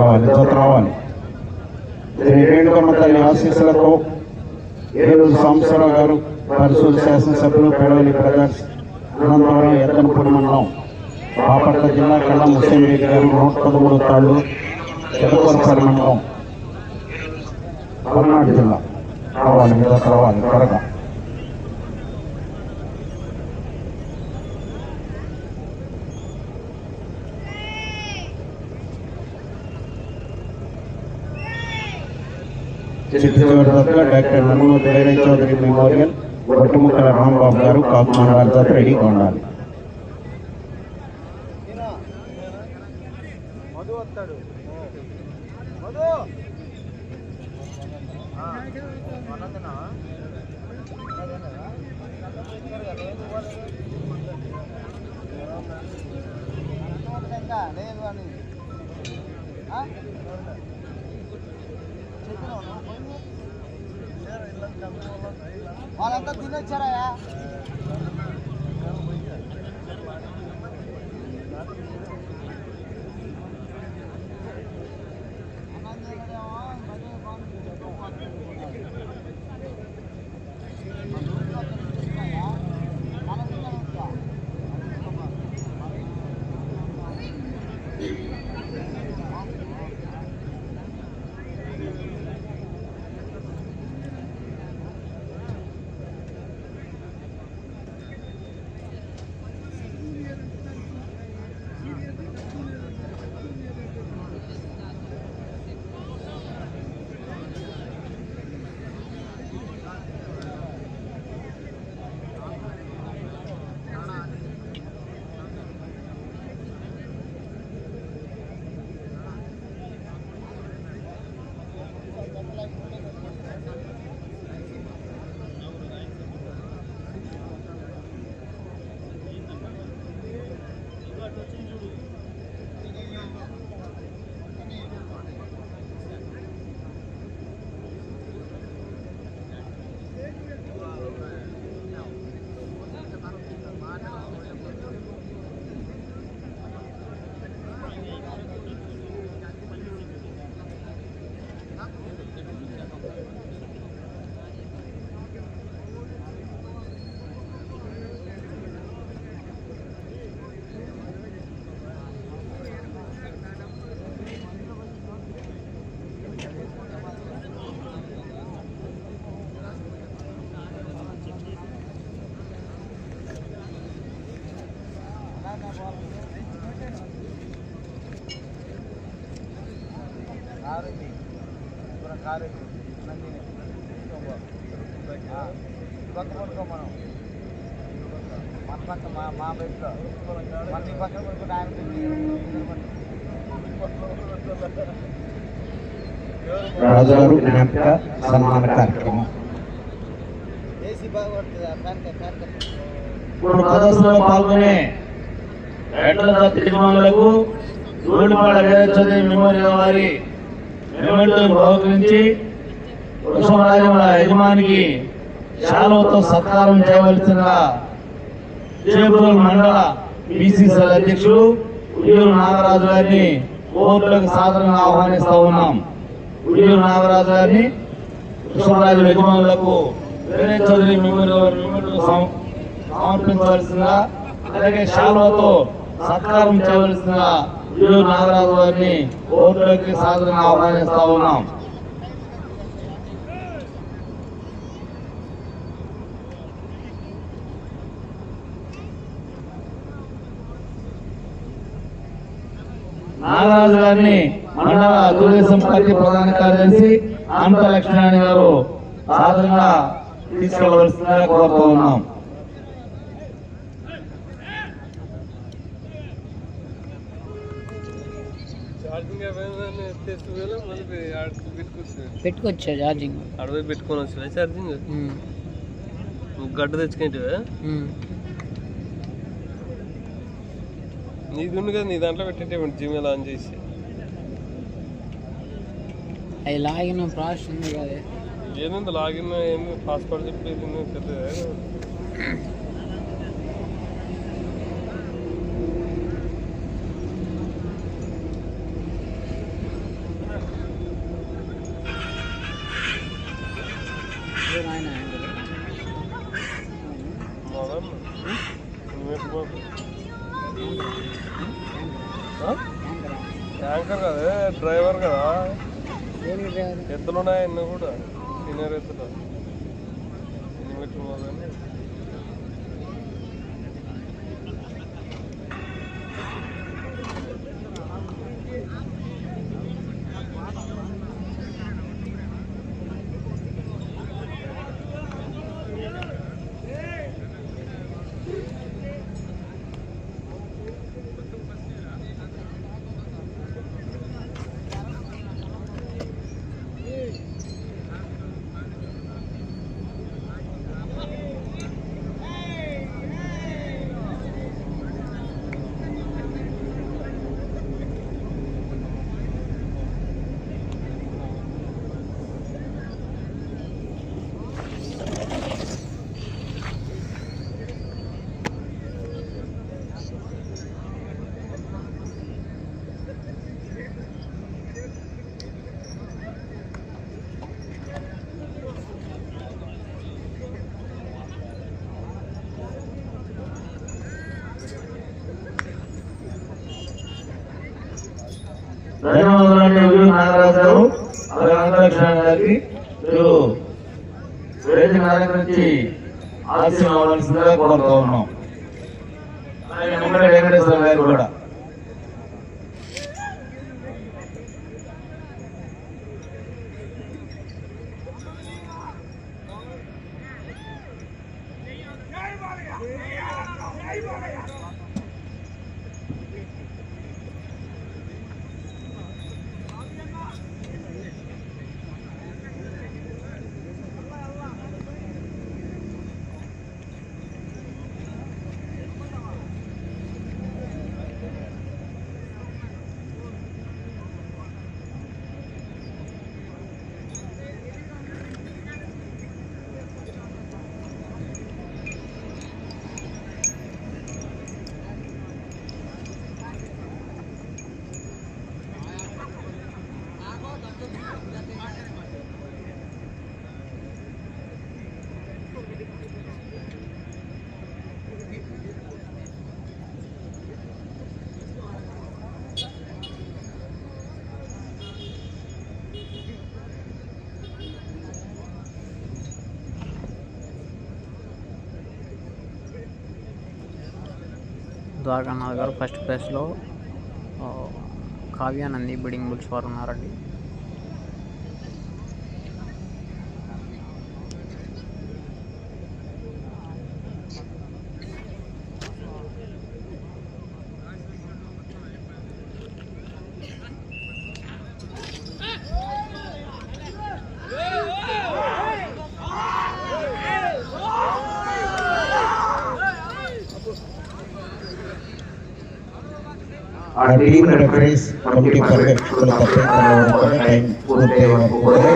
రావాలి జత రావాలి. శ్రీ రేణుకమ్మ తల్లి ఆశీస్సులతో ఏలూరు సాంబశివరావు గారు పరిశుద్ధ శాసనసభ్యులు పెడవలి బ్రదర్స్ అనంతవరం ఎత్తనపూడి మండలం బాపట్ల జిల్లా కళ్ళ ముస్లిం లీగ్ గారు నూట పదమూడు తాళ్ళు ఎదకొరపల్లి మండలం పల్నాడు జిల్లా. రావాలి మీద రావాలి త్వరగా. డాక్టర్ నమ్మూరు ధైర్య చౌదరి మెమోరియల్ ఒట్టుముక్కల రాంబాబు గారు కాకుమార్ గారి జత రెడీగా ఉండాలి మధు వస్తాడు మధు లేదు అని వాళ్ళంతా తినొచ్చారా ఇప్పుడు కారండి నందిని తీసుకోబో పక్క పడుకో మనం. మన పక్క మా మా బయటలో మన ఈ పక్కన పడుకుంటే ఆయన రాజుగారు జ్ఞాపిక సన్మాన కార్యక్రమం. ఇప్పుడు ప్రదర్శనలో పాల్గొనే దూడిపాడ వేదచంద్ర మెమోరియల్ వారి మెమెంటో బహుకరించి వృషభరాజముల యజమానికి శాలువతో సత్కారం చేయవలసిందిగా చేపూరు మండల బీసీసీ అధ్యక్షుడు ఉయ్యూరు నాగరాజు గారిని కోర్టులకు సాధారణంగా ఆహ్వానిస్తా ఉన్నాం. ఉయ్యూరు నాగరాజు గారిని కృష్ణరాజు యజమానులకు వేరే చౌదరి సమర్పించవలసిందిగా అలాగే శాలువతో సత్కారం చేయవలసిందిగా ఉయ్యూరు నాగరాజు గారిని కోర్టులోకి సాధారణంగా ఆహ్వానిస్తా ఉన్నాం. నాగరాజు గారిని మండల తెలుగుదేశం పార్టీ ప్రధాన కార్యదర్శి అనంత లక్ష్మణారాయణ గారు సాధనగా తీసుకెళ్ళవలసిందిగా కోరుతూ ఉన్నాం. పెట్టుకోవచ్చా ఛార్జింగ్ అడవి పెట్టుకొని వచ్చిన ఛార్జింగ్ గడ్డ తెచ్చుకుంటే నీది ఉంది కదా నీ దాంట్లో పెట్టేటేమండి జిమెయిల్ ఆన్ చేసి? అది లాగిన ప్రాసెస్ ఉంది కదా. ఏముంది లాగిన్ ఏంది పాస్వర్డ్ చెప్పేది ఏంది. 这个。你为什么问呢？విజయ నాగరాజు గారు అలాగే అనంతలక్ష్మి గారికి మీరు వేదిక అలంకరించి ఆశయం అవ్వాల్సిందిగా కోరుతూ ఉన్నాం అలాగే నిమ్మడి వెంకటేశ్వర గారు కూడా. ద్వారకానాథ్ గారు ఫస్ట్ ప్లేస్లో ఆ, కావ్యానంది బిడింగ్ బుల్స్ వారు ఉన్నారండి. ಆ team reference committee the time ಪೂರ್ತಿ ಹೋಗೋದೇ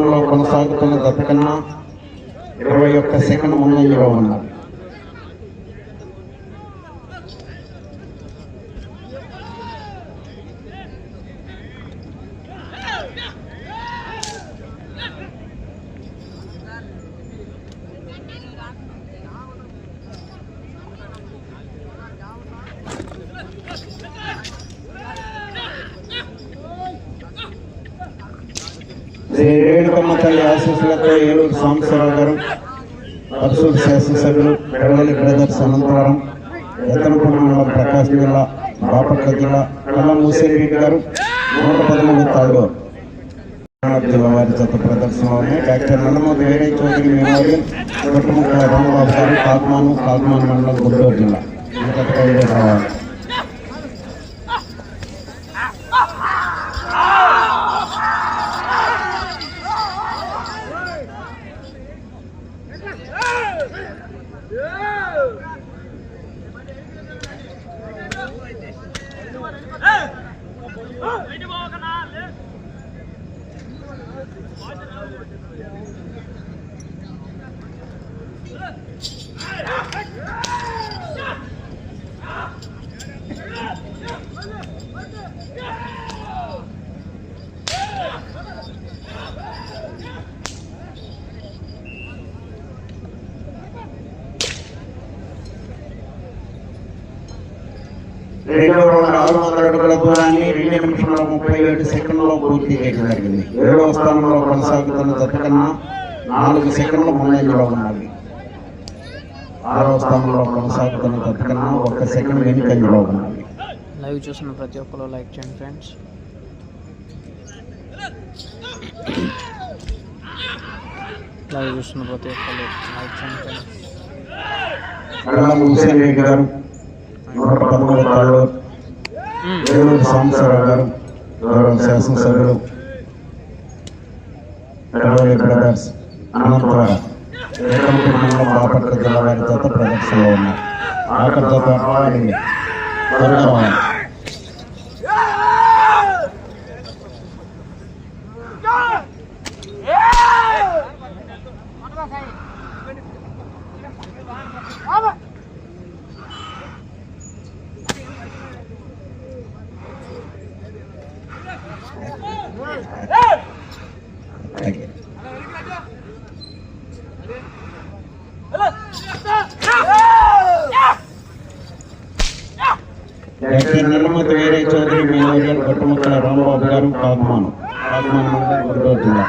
స్థానంలో కొనసాగుతున్న దత్తకన్నా ఇరవై ఒక్క సెకండ్ ముందంజలో ఉన్నారు శ్రీ రేణుకమ్మ తల్లి ఆశీస్సులతో ఏలూరు సాంబశివరావు గారు పరసూరు శాసనసభ్యులు పెడవలి బ్రదర్స్ అనంతవరం ఎత్తనపూడి మండలం ప్రకాశం జిల్లా బాపట్ల జిల్లా కళ్ళ మూసిరెడ్డి గారు నూట పదమూడు తాడు జిల్లా వారి జత ప్రదర్శనలో డాక్టర్ నందమూరి వీరయ్య చౌదరి మెమోరియల్ చుట్టుముక్క రామబాబు గారు మండలం గుంటూరు జిల్లా. రెండో రౌండ్ ఆరు వందల అడుగుల దూరాన్ని రెండు నిమిషంలో ముప్పై ఏడు సెకండ్లో పూర్తి చేయడం జరిగింది. ఏడవ స్థానంలో కొనసాగుతున్న కన్నా నాలుగు సెకండ్ల ముందంజలో ఉన్నది ఆరవ స్థానంలో కొనసాగుతున్న కన్నా ఒక సెకండ్ వెనుకంజలో ఉన్నది లైవ్ చూస్తున్న ప్రతి ఒక్కరు లైక్ చేయండి ఫ్రెండ్స్. లైవ్ చూస్తున్న ప్రతి ఒక్కరు లైక్ చేయండి ఫ్రెండ్స్. నూట పదమూడు తాళ్ళు ఏలూరు సాంబశివరావు గారు గౌరవ శాసనసభ్యులు పెడవలి బ్రదర్స్ అనంతపురం ఏకముఖి మండలం బాపట్ల జిల్లా వారి జత ప్రదర్శనలో ఉన్నారు. ఆఖరి జత రావాలి త్వరగా రావాలి అలాగే. డాక్టర్ నిర్మతి వేరే చౌదరి మేనేజర్ గట్టుముక్కల రాంబాబు గారు కాకుమాను కాకుమాను మండలం గుంటూరు జిల్లా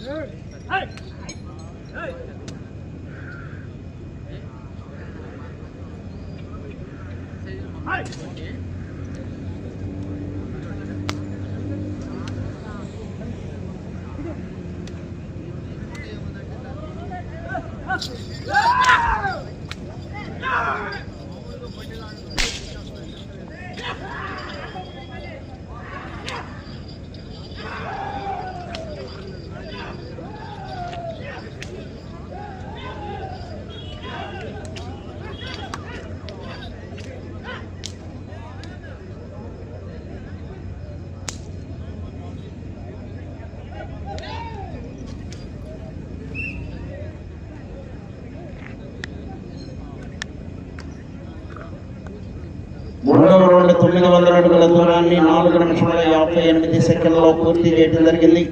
మూడవ రౌండ్ తొమ్మిది వందల అడుగుల దూరాన్ని నాలుగు నిమిషముల యాభై ఎనిమిది సెకండ్లో పూర్తి చేయడం జరిగింది.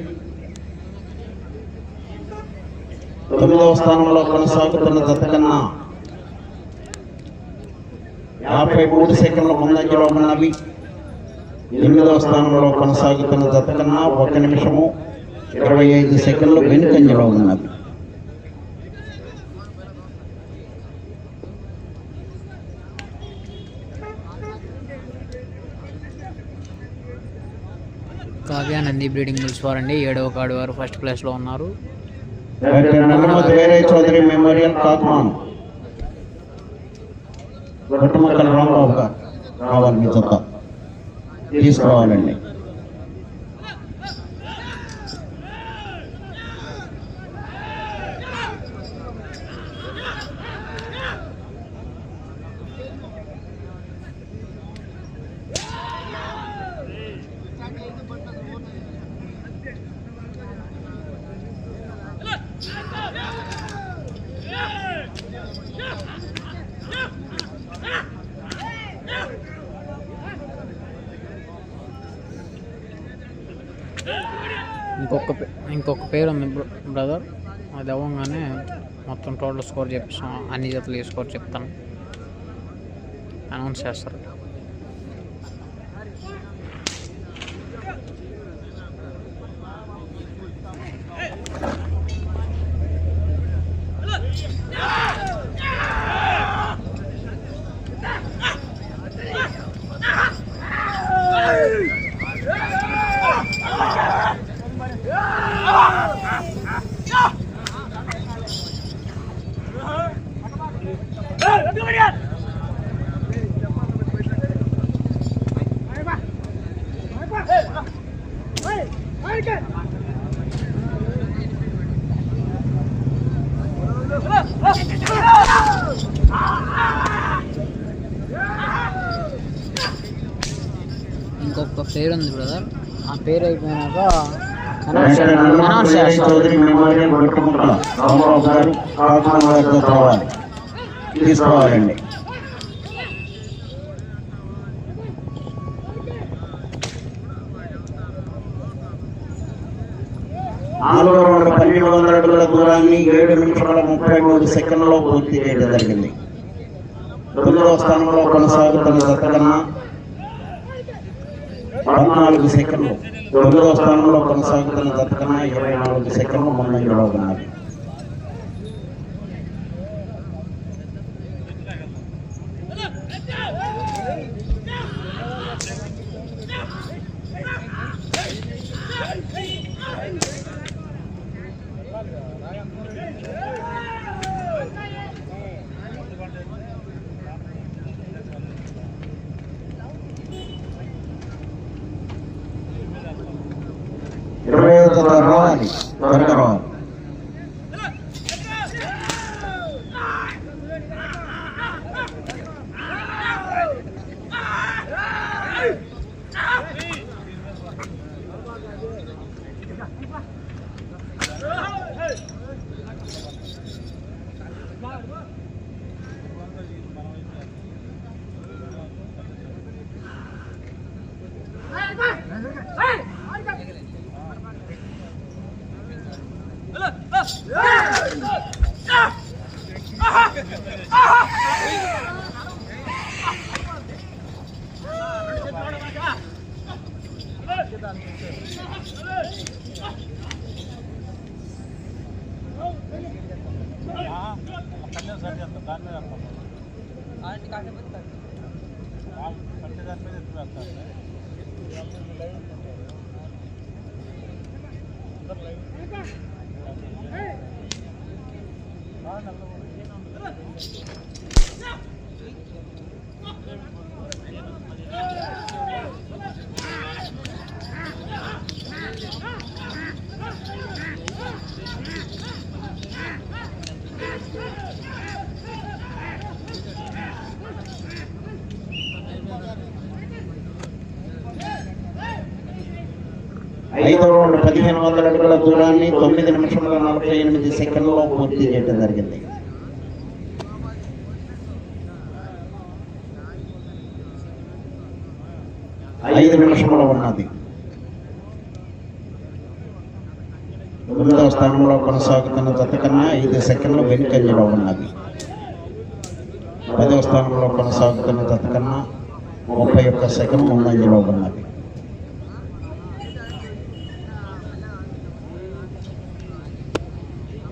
తొమ్మిదవ స్థానంలో కొనసాగుతున్న జత కన్నా యాభై మూడు సెకండ్ల ముందంజలో ఉన్నవి ఎనిమిదవ స్థానంలో కొనసాగుతున్న దత్తకన్నా ఒక నిమిషము ఇరవై ఐదు సెకండ్లు వెనుకంజలో ఉన్నవి కావ్య నంది బ్రీడింగ్ మిల్స్ వారండి ఏడవ కాడు వారు ఫస్ట్ ప్లేస్లో ఉన్నారు. డాక్టర్ చౌదరి మెమోరియల్ కాకుమాన్ రాంబాబు గారు రావాలి మీ తీసుకురావాలండి ఇంకొక పే- ఇంకొక పేరు ఉంది బ్ర- బ్రదర్ అది అవ్వగానే మొత్తం టోటల్ స్కోర్ చెప్తాను అన్ని జతలు ఈ స్కోర్ చెప్తాను. అనౌన్స్ చేస్తారు. పేరు ఉంది బ్రదర్ ఆ పేరు అయిపోయినాక అనౌన్స్ నాలుగో పన్నెండు వందల అడుగుల దూరాన్ని ఏడు నిమిషాల ముప్పై మూడు సెకండ్లో పూర్తి చేయడం జరిగింది. తొమ్మిదవ స్థానంలో కొనసాగుతున్న దత్తకన్నా పద్నాలుగు సెకండ్లు. తొమ్మిదవ స్థానంలో కొనసాగుతున్న దత్తకన్నా ఇరవై నాలుగు సెకండ్లు ముందంజలో ఉన్నారు పదిహేను వందల అడుగుల దూరాన్ని తొమ్మిది నిమిషముల నలభై ఎనిమిది సెకండ్లో పూర్తి చేయడం జరిగింది. ఐదు నిమిషములు ఉన్నది. తొమ్మిదవ స్థానంలో కొనసాగుతున్న జత కన్నా ఐదు సెకండ్లు వెనుకంజలో ఉన్నది. పదవ స్థానంలో కొనసాగుతున్న జత కన్నా ముప్పై ఒక్క సెకండ్ ముందంజలో ఉన్నది.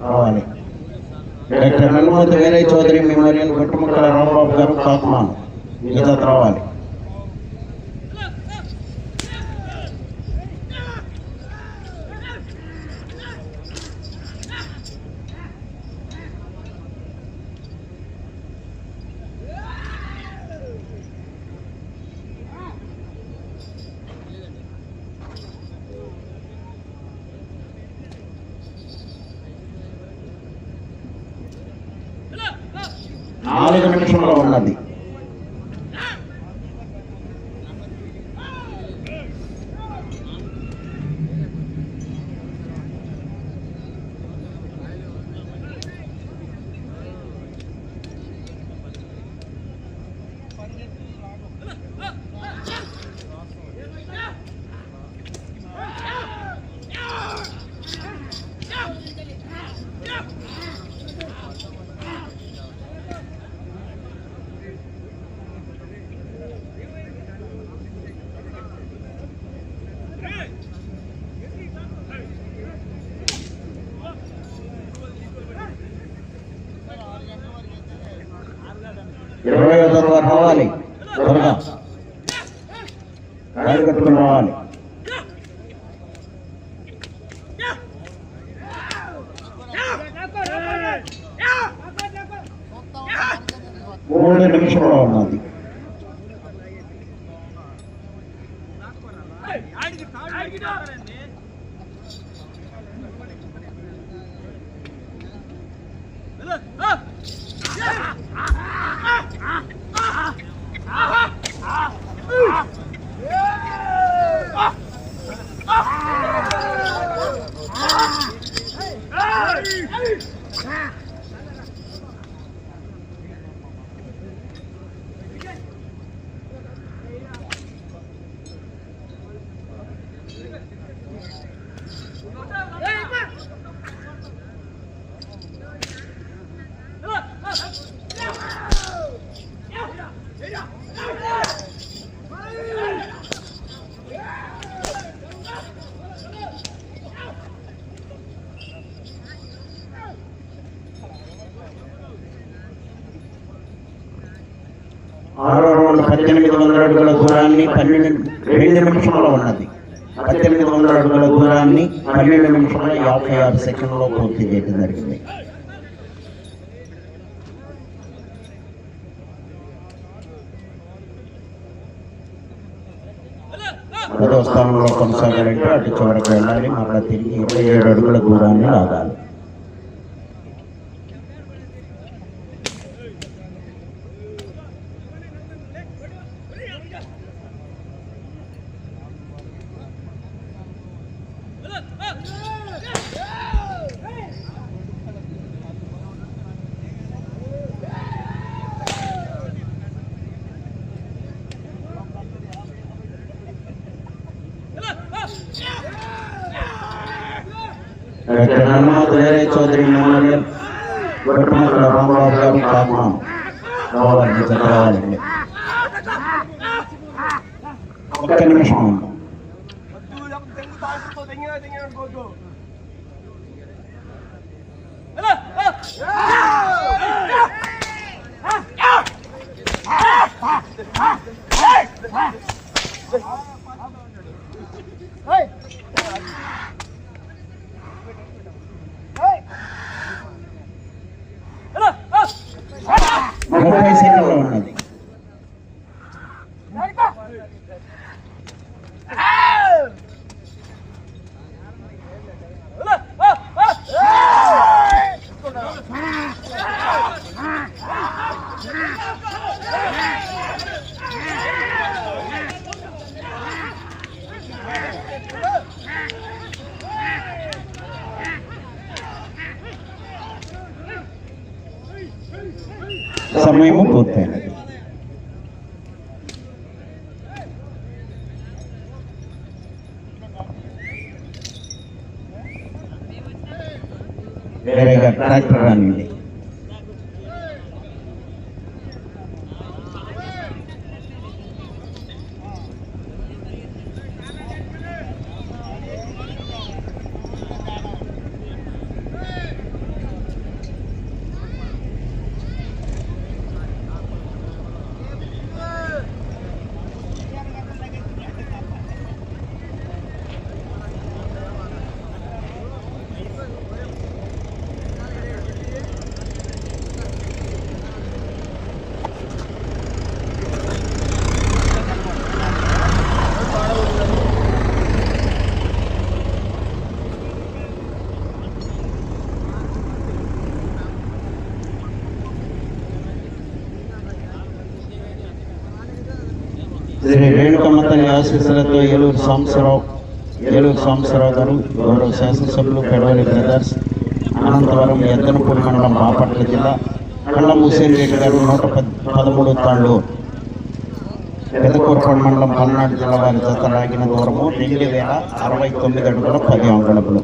రావాలి డాక్టర్ నల్లమూర్తి వీరయ్య చౌదరి మెమోరియల్ గుట్టుముక్కల రామబాబు గారు కాకుమాను ఈ రావాలి నాలుగు నిమిషంలో ఉన్నది ఇరవై ఐదు తర్వాత రావాలి త్వరగా గాడి కట్టుకుని రావాలి మూడు నిమిషంలో ఉన్నది. నిమిషంలో ఉన్నది. పద్దెనిమిది వందల అడుగుల దూరాన్ని పన్నెండు నిమిషంలో యాభై ఆరు సెకండ్లో పూర్తి చేయడం జరిగింది. మూడో స్థానంలో కొనసాగాలంటే అటు చివరికి వెళ్ళాలి. మరలా తిరిగి ఇరవై ఏడు అడుగుల దూరాన్ని లాగాలి. డాక్టర్ హనుమంత్ వేరే చౌదరి మెమోరియల్ గొట్టమక్కల రామబాబు గారు కారణం రావాలండి జత రావాలండి ఒక్క నిమిషం ఉండు. मुक्त पूर्त ट्रैक्टर आने ఆశీస్సులతో ఏలూరు సాంబశివరావు ఏలూరు సాంబశివరావు గారు గౌరవ శాసనసభ్యులు పెడవలి బ్రదర్స్ అనంతవరం ఎద్దనపూడి మండలం బాపట్ల జిల్లా కళ్ళ హుసేన్ రెడ్డి గారు నూట పద్ పదమూడు తాళ్ళు. పెదకూరపాడు మండలం పల్నాడు జిల్లా వారి జత రాగిన దూరము రెండు వేల అరవై తొమ్మిది అడుగుల పది అంగళములు.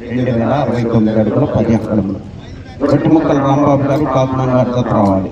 రెండు వేల అరవై తొమ్మిది అడుగుల పది అంగళములు. గొట్టిముక్కల రాంబాబు గారు కాకినాడ వారి జత రావాలి.